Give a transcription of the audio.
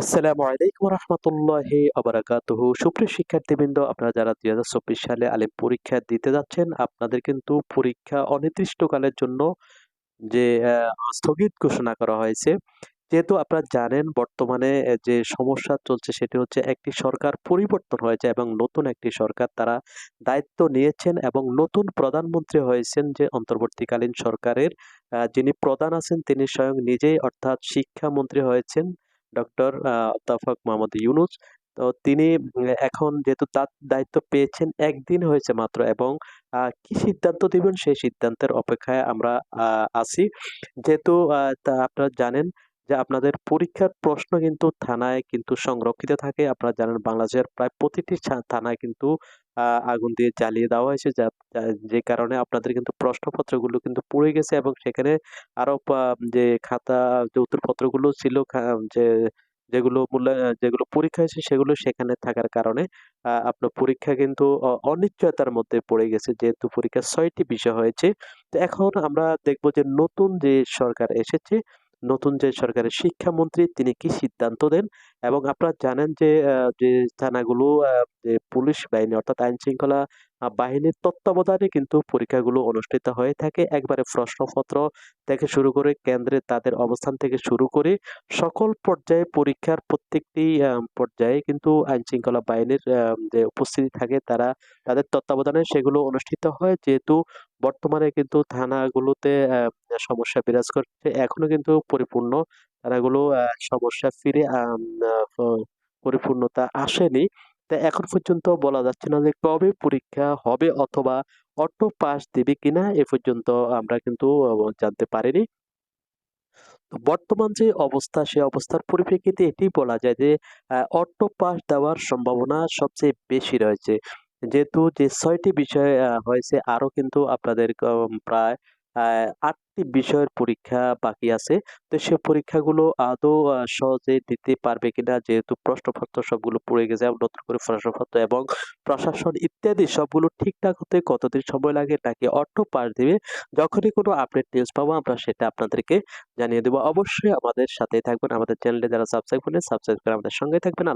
আসসালামু আলাইকুম রহমতুল্লাহি আবরাকাতুহু। সুপ্রিয় শিক্ষার্থীবৃন্দ, আপনারা যারা দুই হাজার চব্বিশ সালে আলিম পরীক্ষা দিতে যাচ্ছেন, আপনাদের কিন্তু পরীক্ষা অনির্দিষ্টকালের জন্য যে স্থগিত ঘোষণা করা হয়েছে। যেহেতু আপনারা জানেন, বর্তমানে যে সমস্যা চলছে সেটি হচ্ছে একটি সরকার পরিবর্তন হয়েছে এবং নতুন একটি সরকার তারা দায়িত্ব নিয়েছেন এবং নতুন প্রধানমন্ত্রী হয়েছেন যে অন্তর্বর্তীকালীন সরকারের যিনি প্রধান আছেন তিনি স্বয়ং নিজেই অর্থাৎ শিক্ষামন্ত্রী হয়েছেন। ডক্টর অধ্যাপক মোহাম্মদ ইউনুস। তো তিনি এখন যেহেতু তার দায়িত্ব পেয়েছেন, একদিন হয়েছে মাত্র এবং কি সিদ্ধান্ত দিবেন সেই সিদ্ধান্তের অপেক্ষায় আমরা আছি। যেহেতু আপনারা জানেন যে আপনাদের পরীক্ষার প্রশ্ন কিন্তু থানায় কিন্তু সংরক্ষিত থাকে। আপনারা জানেন বাংলাদেশের প্রায় প্রতিটি থানায় কিন্তু আগুন দিয়ে জ্বালিয়ে দেওয়া হয়েছে, যা, যা- কারণে আপনাদের কিন্তু প্রশ্নপত্রগুলো কিন্তু পুড়ে গেছে এবং সেখানে আরও যে খাতা, যে উত্তরপত্রগুলো ছিল যে, যেগুলো মূল্য, যেগুলো পরীক্ষা হয়েছে সেগুলো সেখানে থাকার কারণে আপনার পরীক্ষা কিন্তু অনিশ্চয়তার মধ্যে পড়ে গেছে, যেহেতু পরীক্ষা ছয়টি বিষয় হয়েছে। তো এখন আমরা দেখব যে নতুন যে সরকার এসেছে নতুন যে সরকারের শিক্ষামন্ত্রী, তিনি কি সিদ্ধান্ত দেন? এবং আপনারা জানেন যে যে থানাগুলো পুলিশ বাহিনী অর্থাৎ আইন শৃঙ্খলা বাহিনীর তত্ত্বাবধানে কিন্তু পরীক্ষাগুলো অনুষ্ঠিত হয়ে থাকে। একবারে প্রশ্নপত্র থেকে শুরু করে কেন্দ্রে তাদের অবস্থান থেকে শুরু করে সকল পর্যায়ে পরীক্ষার প্রত্যেকটি পর্যায়ে কিন্তু আইন শৃঙ্খলা বাহিনীর যে উপস্থিতি থাকে, তারা তাদের তত্ত্বাবধানে সেগুলো অনুষ্ঠিত হয়। যেহেতু বর্তমানে কিন্তু থানাগুলোতে সমস্যা বিরাজ করছে। এখনও কিন্তু পরিপূর্ণ। আহ, সমস্যা ফিরে পরিপূর্ণতা আসেনি। তা এখন পর্যন্ত বলা যাচ্ছে না যে কবে পরীক্ষা হবে অথবা অটো পাস দিবে কিনা এ পর্যন্ত আমরা কিন্তু জানতে পারিনি। বর্তমান যে অবস্থা সে অবস্থার পরিপ্রেক্ষিতে এটি বলা যায় যে অটো পাস দেওয়ার সম্ভাবনা সবচেয়ে বেশি রয়েছে। যেহেতু যে ছয়টি বিষয় হয়েছে আরও কিন্তু আপনাদের প্রায় আটটি বিষয়ের পরীক্ষা বাকি আছে। তো সে পরীক্ষাগুলো আদৌ সহজে দিতে পারবে কিনা যেহেতু প্রশ্নপত্র সবগুলো পড়ে গেছে এবং নতুন করে প্রশ্নপত্র এবং প্রশাসন ইত্যাদি সবগুলো ঠিকঠাক হতে কতদিন সময় লাগে নাকি অর্থ পাস দিবে, যখনই কোনো আপডেট নিউজ পাবো আমরা সেটা আপনাদেরকে জানিয়ে দেবো। অবশ্যই আমাদের সাথেই থাকবেন। আমাদের চ্যানেলে যারা সাবস্ক্রাইব করেন সাবস্ক্রাইব করে আমাদের সঙ্গে থাকবেন।